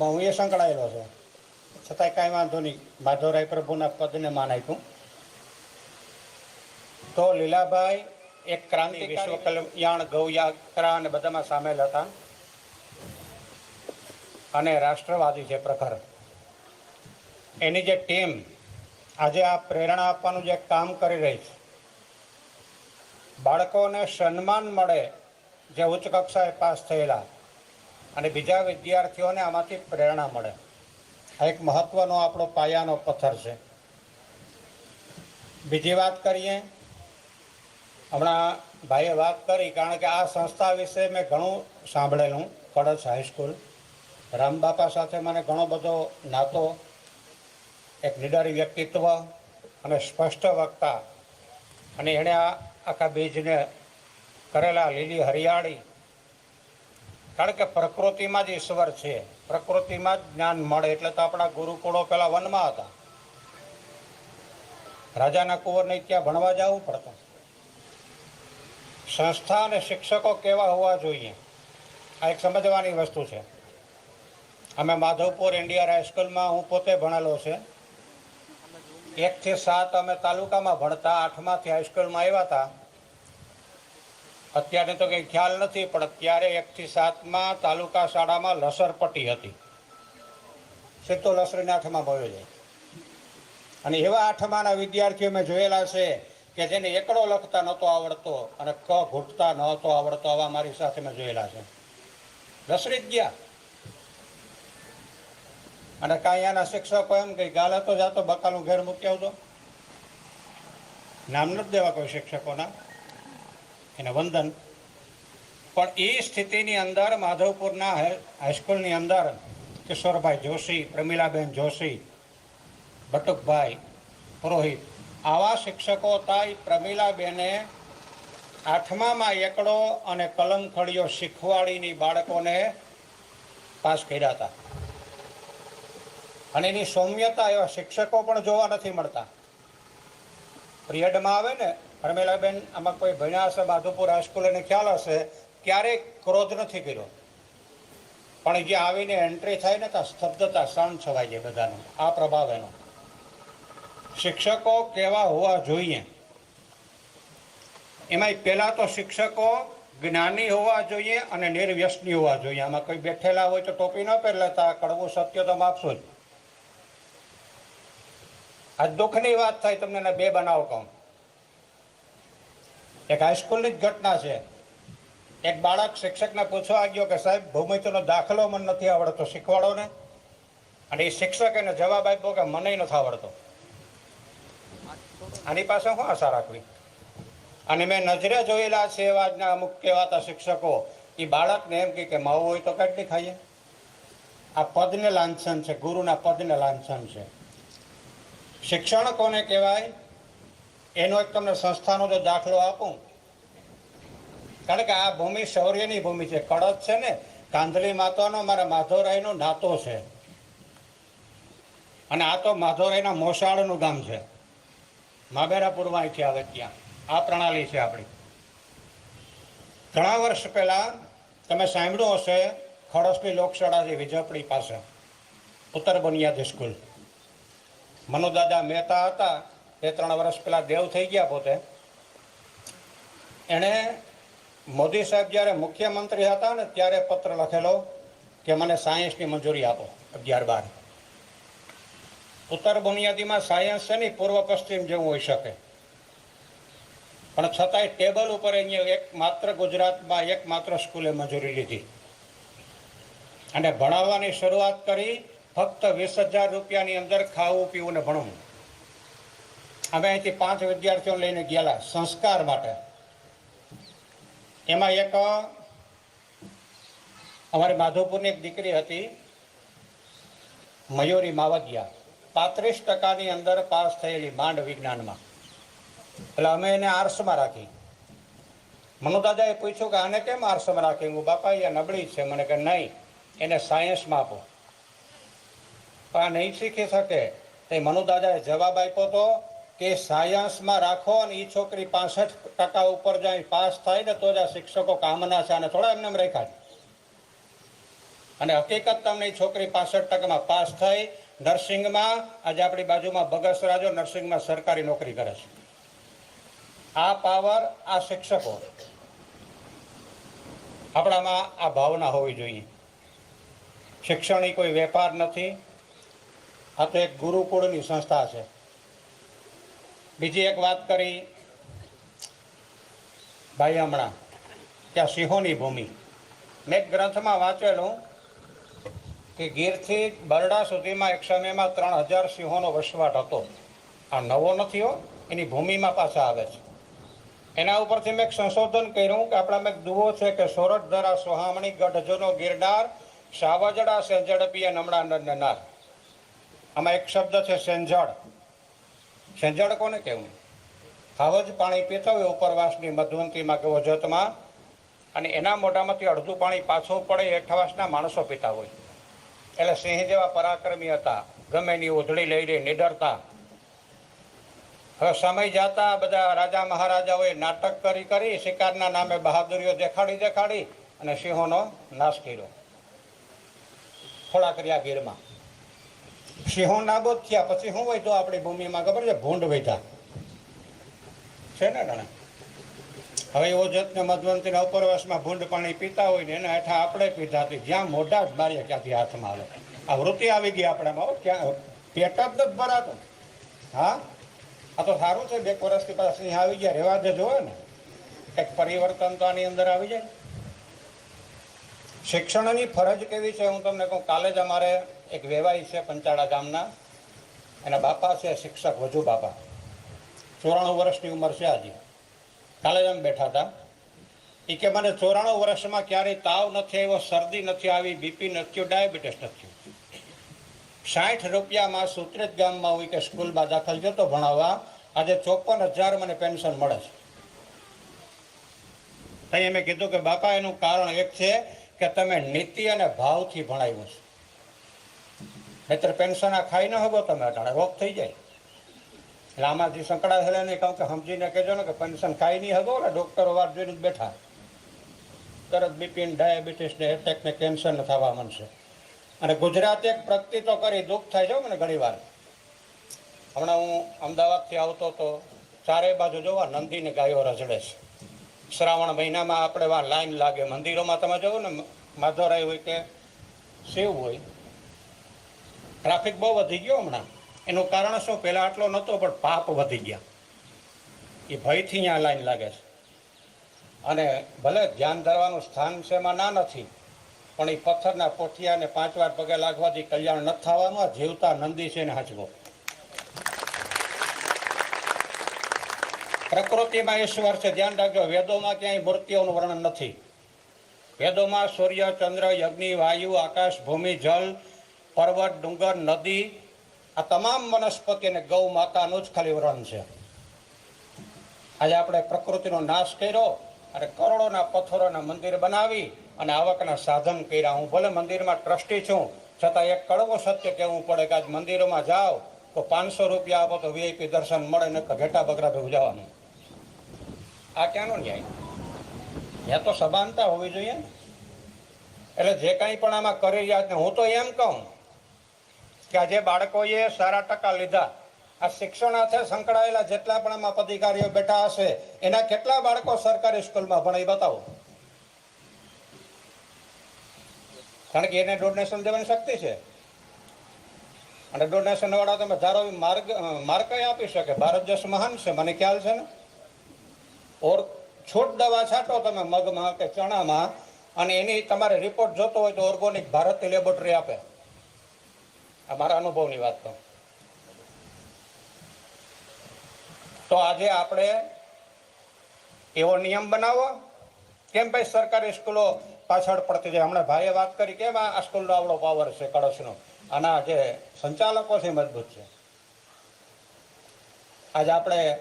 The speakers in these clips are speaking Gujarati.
હું એ સંકળાયેલો છું. છતાંય કાંઈ વાંધો નહીં. માધવરાય પ્રભુના પદને માન આપ્યું. તો લીલાભાઈ એક ક્રાંતિ વિશ્વ કલ્યાણ ગૌ યાત્રા અને બધામાં સામેલ હતા. અને રાષ્ટ્રવાદી છે પ્રખર. એની જે ટીમ આજે આ પ્રેરણા આપવાનું જે કામ કરી રહી છે. બાળકોને સન્માન મળે જે ઉચ્ચ કક્ષાએ પાસ થયેલા. અને બીજા વિદ્યાર્થીઓને આમાંથી પ્રેરણા મળે. આ એક મહત્વનો આપણો પાયાનો પથ્થર છે. બીજી વાત કરીએ. હમણાં ભાઈએ વાત કરી, કારણ કે આ સંસ્થા વિશે મેં ઘણું સાંભળેલું કડચ હાઈસ્કૂલ રામબાપા સાથે મને ઘણો બધો નાતો. એક નિડર વ્યક્તિત્વ અને સ્પષ્ટ વક્તા. અને એણે આ આખા બીજને કરેલા લીલી હરિયાળી કારણ કે પ્રકૃતિમાં જ ઈશ્વર છે. પ્રકૃતિમાં જ જ્ઞાન મળે એટલે તો આપણા ગુરુકુળો પેલા વનમાં હતા. રાજાના કુંવરને ત્યાં ભણવા જવું પડતું. સંસ્થા અને શિક્ષકો કેવા હોવા જોઈએ? આ એક સમજવાની વસ્તુ છે. અમે માધવપુર ઇન્ડિયન હાઈસ્કૂલમાં હું પોતે ભણેલો છે. એકથી સાત અમે તાલુકામાં ભણતા, આઠમાંથી હાઈસ્કૂલમાં આવ્યા હતા. અત્યારે તો કંઈ ખ્યાલ નથી, પણ અત્યારે એકથી સાતમાં તાલુકા શાળામાં લસરપટ્ટી હતી. સીધો લસરીને આઠમાં ભયો જાય. અને એવા આઠમાના વિદ્યાર્થીઓ મેં જોયેલા છે કે જેને એકડો લખતા નહોતો આવડતો અને ક ઘૂંટતા નહોતો આવડતો, આવા મારી સાથે મેં જોયેલા છે. લસરી જ ગયા. અને કાંઈ આના શિક્ષકો એમ કે, ગાલે તો જાતો બકાલું ઘેર મૂકી આવતો નામ નથી દેવા કોઈ શિક્ષકોના. એને વંદન. પણ એ સ્થિતિની અંદર માધવપુરના હાઈ- હાઈસ્કૂલની અંદર કિશોરભાઈ જોશી, પ્રમીલાબેન જોશી, બટુકભાઈ, પુરોહિત, આવા શિક્ષકો હતા એ પ્રમીલાબેને આઠમામાં એકડો અને કલમ ખડીઓ શીખવાડીની બાળકોને પાસ કર્યા હતા. અને એની સૌમ્યતા એવા શિક્ષકો પણ જોવા નથી મળતા. પિરિયડમાં આવે ને રમેલાબેન આમાં કોઈ ભણ્યા હશે માધુપુર હાઈસ્કૂલ એને ખ્યાલ હશે? ક્યારેય ક્રોધ નથી કર્યો. પણ જે આવીને એન્ટ્રી થાય ને ત્યાં સ્તબ્ધતા શાંત છવાઈ જાય બધાનો. આ પ્રભાવ એનો. શિક્ષકો કેવા હોવા જોઈએ? એમાંય પહેલાં તો શિક્ષકો જ્ઞાની હોવા જોઈએ અને નિર્વ્યસની હોવા જોઈએ. આમાં કોઈ બેઠેલા હોય તો ટોપી ન પહેરલેતા કડવું સત્ય તો માપશો જ. આ દુઃખની વાત થાય, તમને બે બનાવ કહું. એક હાઈસ્કૂલની જ ઘટના છે. એક બાળક શિક્ષકને પૂછવા ગયો કે સાહેબ, ભૂમિતિનો દાખલો મને નથી આવડતો શીખવાડો ને અને એ શિક્ષક એને જવાબ આપ્યો કે મને નથી આવડતો. આની પાસે શું આશા રાખવી. અને મેં નજરે જોયેલા છે એવા આજના અમુક કહેવાતા શિક્ષકો, એ બાળકને એમ કે માવું હોય તો કાઢી ખાઈએ. આ પદને લાંછન છે, ગુરુના પદને લાંછન છે. શિક્ષણ કોને કહેવાય? એનો એક તમને સંસ્થાનો જો દાખલો આપું. કારણ કે આ ભૂમિ શૌર્યની ભૂમિ છે. કડક છે ને, કાંધલી માતાનો, મારા માધવરાયનો નાતો છે. અને આ તો માધવરાયના મોસાળનું ગામ છે. માબેરાપુરમાં અહીંથી આવે ત્યાં. આ પ્રણાલી છે આપણી. ઘણા વર્ષ પહેલાં તમે સાંભળ્યું હશે, ખડસની લોકશાળા છે વિજયપડી પાસે. ઉત્તર બનિયાદ સ્કૂલ. મનુદાદા મહેતા હતા. બે ત્રણ વર્ષ પહેલાં દેવ થઈ ગયા પોતે. એણે મોદી સાહેબ જ્યારે મુખ્યમંત્રી હતા ને ત્યારે પત્ર લખેલો કે મને સાયન્સની મંજૂરી આપો અગિયાર બાર ઉત્તર બુનિયાદીમાં સાયન્સ છે નહીં પૂર્વ પશ્ચિમ જેવું હોઈ શકે. પણ છતાંય ટેબલ ઉપર અહીંયા એક માત્ર ગુજરાતમાં એક માત્ર સ્કૂલે મંજૂરી લીધી. અને ભણાવવાની શરૂઆત કરી, ફક્ત વીસ હજાર રૂપિયાની અંદર ખાવું, પીવું ને ભણવું. અમે અહીંથી પાંચ વિદ્યાર્થીઓ લઈને ગયેલા સંસ્કાર માટે. એમાં એક, અમારી માધવપુરની એક દીકરી હતી, મયુરી માવદિયા પાંત્રીસ ટકાની અંદર પાસ થયેલી માંડ વિજ્ઞાનમાં. એટલે અમે એને આર્ટ્સમાં રાખી. મનુદાદાએ પૂછ્યું કે આને કેમ આર્ટ્સમાં રાખી? હું, બાપા એ નબળી છે. મને કે, નહીં, એને સાયન્સમાં આપો. પણ આ નહીં શીખી શકે. તે મનુદાદાએ જવાબ આપ્યો તો કે સાયન્સમાં રાખો અને એ છોકરી પાસઠ ટકા ઉપર જાય પાસ થાય ને તો જ આ શિક્ષકો કામના છે અને થોડા એમને એમ રાખ્યા. અને હકીકત તમને છોકરી પાસઠ ટકામાં પાસ થઈ, નર્સિંગમાં, આજે આપણી બાજુમાં બગસરા જો નર્સિંગમાં સરકારી નોકરી કરે છે. આ પાવર આ શિક્ષકો. આપણામાં આ ભાવના હોવી જોઈએ. શિક્ષણ એ કોઈ વેપાર નથી. આ તો એક ગુરુકુળની સંસ્થા છે. બીજી એક વાત કરી. ભાઈ હમણાં આ સિંહોની ભૂમિ. મેં ગ્રંથમાં વાંચેલું કે ગીરથી બરડા સુધીમાં એક સમયમાં ત્રણ હજાર સિંહોનો વસવાટ હતો. આ નવો નથી હો, એની ભૂમિમાં પાછા આવે છે. એના ઉપરથી મેં એક સંશોધન કર્યું કે આપણામાં એક દુવો છે કે સોરઠ ધરા સોહામણી ગઢજોનો ગિરનાર સાવજડા સેંજડપીએ નમણા નર નાર આમાં એક શબ્દ છે સેંજળ સેંજળ કોને કહેવું? ખાવ જ પાણી પીતા હોય ઉપરવાસની મધવંતીમાં કે વજતમાં અને એના મોઢામાંથી અડધું પાણી પાછું પડે હેઠવાસના માણસો પીતા હોય. એટલે સિંહ જેવા પરાક્રમી હતા. ગમે એની ઓધડી લઈ રહી નિડરતા. હવે સમય જતા બધા રાજા મહારાજાઓએ નાટક કરી કરી શિકારના નામે બહાદુરીઓ દેખાડી દેખાડી અને સિંહોનો નાશ કર્યો. થોડાક કર્યા ગીરમાં સિંહો નાબોદ થયા, પછી શું હોય તો આપણી ભૂમિમાં ખબર છે? ભૂંડ વૈધા છે ને ગણે હવે એવો જતને મધવંતીના ઉપરવાસમાં ભૂંડ પાણી પીતા હોય ને એના હેઠા આપણે પીધા જ્યાં મોઢા જ મારીએ ક્યાંથી હાથમાં આવે? આ વૃત્તિ આવી ગઈ આપણામાં ક્યાં? પેટ જ નથી ભરાતો. હા? આ તો સારું છે, બે વર્ષથી પાછા આવી ગયા, રેવા જ જોવે ને. કંઈક પરિવર્તન તો આની અંદર આવી જાય. શિક્ષણની ફરજ કેવી છે? હું તમને કહું, કાલે જ અમારે એક વેવાઈ છે પંચાળા ગામના. એના બાપા છે, શિક્ષક વજુ બાપા. ચોરાણું વર્ષની ઉંમર છે આજે. કાલે જ બેઠા હતા એ કે મને ચોરાણું વર્ષમાં ક્યારેય તાવ નથી આવ્યો, શરદી નથી આવી, બીપી નથી થયું, ડાયાબિટીસ નથી સાઠ રૂપિયામાં સુત્રેત ગામમાં હોય કે સ્કૂલમાં દાખલ થયો ભણાવવા. આજે ચોપન હજાર મને પેન્શન મળે છે. અહીં મેં કીધું કે, બાપા, એનું કારણ એક છે કે તમે નીતિ અને ભાવથી ભણાવ્યું છે. નહીતર પેન્શન આ ખાઈ ન હગો તમે, અટાણે રોગ થઈ જાય. એટલે આમાંથી સંકળાયેલા નહીં કહું કે સમજીને કહેજો ને કે પેન્શન ખાઈ નહીં હગો ને ડૉક્ટરો વાર જોઈને બેઠા. તરત બીપી ડાયાબિટીસ ને એટેક ને કેન્સર ને થવા માંડશે. અને ગુજરાત એક પ્રગતિ તો કરી, દુઃખ થાય છે મને ઘણી વાર. હમણાં હું અમદાવાદથી આવતો તો ચારે બાજુ જોવા, નંદીને ગાયો રજડે છે. શ્રાવણ મહિનામાં આપણે વા લાઈન લાગે. મંદિરોમાં તમે જોવો ને માધવરાય હોય કે શિવ હોય ટ્રાફિક બહુ વધી ગયો હમણાં. એનું કારણ શું? પહેલાં આટલો નહોતો, પણ પાપ વધી ગયા. એ ભયથી અહીંયા લાઈન લાગે છે. અને ભલે ધ્યાન ધરવાનું સ્થાન છે એમાં ના નથી, પણ એ પથ્થરના પોઠિયાને પાંચ વાર પગે લાગવાથી કલ્યાણ ન થવાનું જીવતા નંદી છે ને હાચવો. પ્રકૃતિમાં ઈશ્વર છે, ધ્યાન રાખજો, વેદોમાં ક્યાંય મૂર્તિઓનું વર્ણન નથી. વેદોમાં સૂર્ય, ચંદ્ર, યજ્ઞ, વાયુ, આકાશ, ભૂમિ જલ પર્વત, ડુંગર, નદી, આ તમામ વનસ્પતિ અને ગૌ માતાનું જ ખાલી વરણ છે. આજે આપણે પ્રકૃતિનો નાશ કર્યો અને કરોડોના પથ્થરોના મંદિર બનાવી અને આવકના સાધન કર્યા. હું ભલે મંદિરમાં ટ્રસ્ટી છું, છતાં એક કડવો સત્ય કહેવું પડે કે આજ મંદિરોમાં જાઓ તો પાંચસો રૂપિયા આપો તો વીઆઈપી દર્શન મળે ને ઘેટા બગરા ભેગું જવાનું. આ ક્યાંનો ન્યાય? ત્યાં તો સભાનતા હોવી જોઈએ ને. એટલે જે કાંઈ પણ આમાં કરી રહ્યા હું તો એમ કહું કે આ જે બાળકોએ સારા ટકા લીધા. આ શિક્ષણ સાથે સંકળાયેલા જેટલા પણ આમાં અધિકારીઓ બેઠા હશે, એના કેટલા બાળકો સરકારી સ્કૂલમાં ભણે બતાવો? કારણ કે એને ડોનેશન દેવાની શક્તિ છે. અને ડોનેશન વાળા તમે ધારો માર્ગ માર્ગ આપી શકે. ભારત દેશ મહાન છે, મને ખ્યાલ છે ને? ઓર છૂટ દવા છાંટો તમે મગમાં કે ચણામાં, અને એની તમારે રિપોર્ટ જોતો હોય તો ઓર્ગોનિક ભારતીય લેબોરેટરી આપે. આ મારા અનુભવની વાત કહું. તો આજે આપણે એવો નિયમ બનાવો કેમ ભાઈ સરકારી સ્કૂલો પાછળ પડતી જાય? હમણાં ભાઈએ વાત કરી કેમ આ સ્કૂલનો આવડો પાવર છે, કળશનો. આના જે સંચાલકો છે મજબૂત છે. આજે આપણે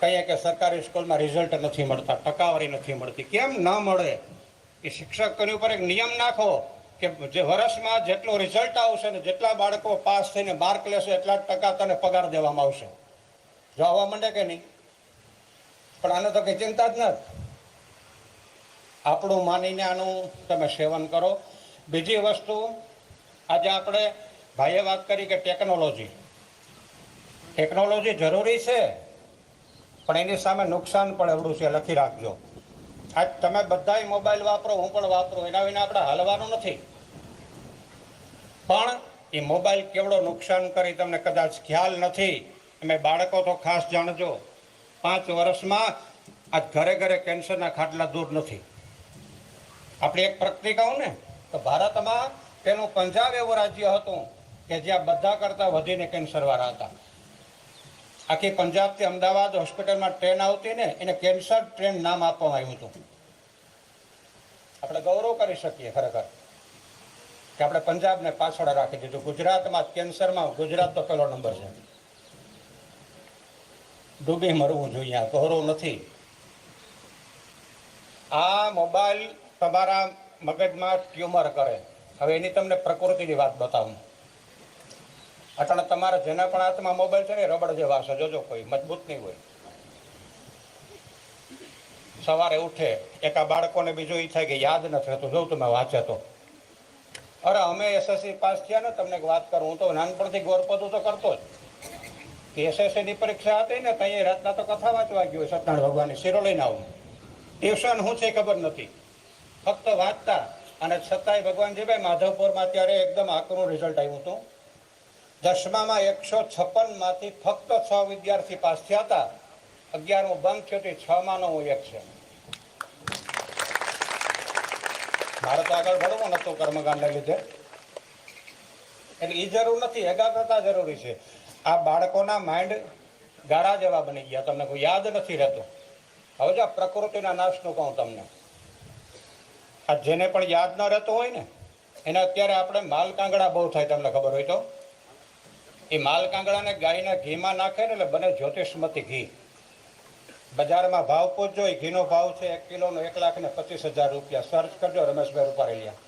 કહીએ કે સરકારી સ્કૂલમાં રિઝલ્ટ નથી મળતા, ટકાવારી નથી મળતી. કેમ ન મળે? એ શિક્ષકોની ઉપર એક નિયમ નાખો. કે જે વર્ષમાં જેટલું રિઝલ્ટ આવશે ને જેટલા બાળકો પાસ થઈને માર્ક લેશે એટલા ટકા તને પગાર દેવામાં આવશે. જો માંડે કે નહીં? પણ આને તો કંઈ ચિંતા જ નથી. આપણું માનીને આનું તમે સેવન કરો. બીજી વસ્તુ, આજે આપણે ભાઈએ વાત કરી કે ટેકનોલોજી ટેકનોલોજી જરૂરી છે, પણ એની સામે નુકસાન પણ એવડું છે, લખી રાખજો. આજ તમે બધાય મોબાઈલ વાપરો, હું પણ વાપરો, એના વિના આપણે હાલવાનું નથી. પણ એ મોબાઈલ કેવડો નુકસાન કરી તમને કદાચ ખ્યાલ નથી. અમે બાળકો તો ખાસ જાણજો, પાંચ વર્ષમાં આજ ઘરે ઘરે કેન્સરના ખાટલા દૂર નથી. આપણી એક પ્રગતિ કહું ને, તો ભારતમાં પેલું પંજાબ એવું રાજ્ય હતું કે જ્યાં બધા કરતાં વધીને કેન્સરવાળા હતા. આખી પંજાબથી અમદાવાદ હોસ્પિટલમાં ટ્રેન આવતી ને એને કેન્સર ટ્રેન નામ આપવામાં આવ્યું હતું. આપણે ગૌરવ કરી શકીએ ખરેખર કે આપણે પંજાબને પાછળ રાખી દીધું. ગુજરાતમાં કેન્સરમાં, ગુજરાત તો પહેલો નંબર છે. ડૂબી મરવું જોઈએ, આ ગૌરવ નથી. આ મોબાઈલ તમારા મગજમાં ટ્યુમર કરે. હવે એની તમને પ્રકૃતિની વાત બતાવું. અટાણે તમારા જેના પણ હાથમાં મોબાઈલ છે ને રબડ જેવા હશે જોજો કોઈ, મજબૂત નહીં હોય. સવારે ઉઠે, એક બાળકોને બીજું એ થાય કે યાદ નથી રહેતું. જોઉં તમે વાંચે તો. અરે, અમે એસએસસી પાસ થયા ને, તમને વાત કરું, હું તો નાનપણથી ગોરપદું તો કરતો જ. એસએસસી ની પરીક્ષા હતી ને ત્યાં રાતના તો કથા વાંચવા ગયો સત્યનારાયણ ભગવાનની શીરો લઈને આવું. ટ્યુશન શું છે ખબર નથી. ફક્ત વાંચતા. અને છતાંય ભગવાનજીભાઈ માધવપુરમાં ત્યારે એકદમ આકરું રિઝલ્ટ આવ્યું હતું. દસમામાં એકસો છપ્પનમાંથી ફક્ત છ વિદ્યાર્થી પાસ થયા હતા. અગિયારમું બંધ થયું તે માનો હું એક છે. ભારત આગળ ભણવું નતું કર્મકાંડને લીધે. એટલે એ જરૂર નથી, એકાગ્રતા જરૂરી છે. આ બાળકોના માઇન્ડ ગાળા જેવા બની ગયા, તમને કોઈ યાદ નથી રહેતું. હવે જો પ્રકૃતિના નાશનું કહું તમને. આ જેને પણ યાદ ન રહેતો હોય ને, એને અત્યારે આપણે માલ કાંગડા બહુ થાય, તમને ખબર હોય તો. એ માલ કાંગડાને ગાયના ઘીમાં નાખે ને એટલે બને જ્યોતિષમતી ઘી. બજારમાં ભાવ પૂછજો એ ઘીનો ભાવ છે એક કિલોનો એક લાખ ને પચીસ હજાર રૂપિયા. સર્ચ કરજો, રમેશભાઈ રૂપારેલિયા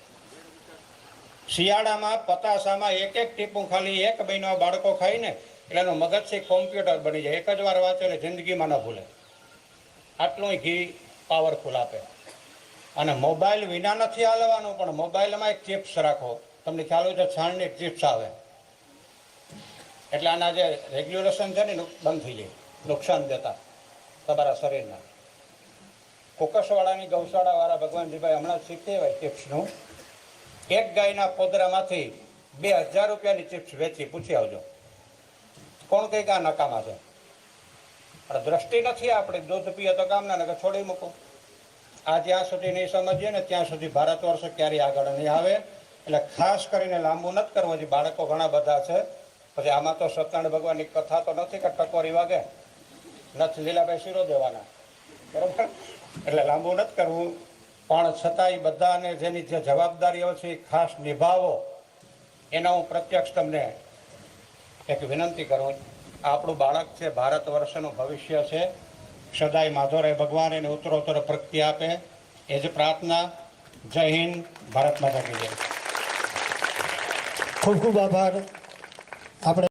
શિયાળામાં પતાસામાં એક એક ટીપું ખાલી એક મહિનો બાળકો ખાઈને એટલે એનું મગજથી કોમ્પ્યુટર બની જાય. એક જ વાર વાંચે એટલે જિંદગીમાં ન ભૂલે. આટલું ઘી પાવરફુલ આપે. અને મોબાઈલ વિના નથી હાલવાનું, પણ મોબાઈલમાં એક ચિપ્સ રાખો. તમને ખ્યાલ હોય તો છાણની ચિપ્સ આવે. એટલે આના જે રેગ્યુલેશન છે ને બંધ થઈ જાય. નુકસાન દેતા તમારા શરીરના. ફોકસવાળાની ગૌશાળાવાળા ભગવાનજીભાઈ હમણાં શીખે હોય ચિપ્સનું એક ગાયના પોદરામાંથી બે હજાર રૂપિયાની ચિપ્સ વેચી, પૂછી આવજો. કોણ કંઈક આ નકામા છે? પણ દ્રષ્ટિ નથી આપણે, દૂધ પીએ તો કામના, નકર છોડી મૂકો. આ જ્યાં સુધી નહીં સમજીએ ને, ત્યાં સુધી ભારત વર્ષ ક્યારેય આગળ નહીં આવે. એટલે ખાસ કરીને લાંબુ નથી કરવું, હજી બાળકો ઘણા બધા છે. પછી આમાં તો સત્યનારાયણ ભગવાનની કથા તો નથી કે ટકોરી વાગે. નથી લીલાભાઈ શીરો દેવાના. બરાબર? એટલે લાંબુ નથી કરવું. પણ છતાંય બધાને જેની જે જવાબદારીઓ છે, એ ખાસ નિભાવો. એના હું પ્રત્યક્ષ તમને એક વિનંતી કરું. આપણું બાળક છે, ભારત વર્ષનું ભવિષ્ય છે. સદાય માધોરે ભગવાન, એને ઉત્તરોત્તર પ્રગતિ આપે. એ જ પ્રાર્થના. જય હિન્દ. ભારત માતા કી જય. ખૂબ ખૂબ આભાર. આપણે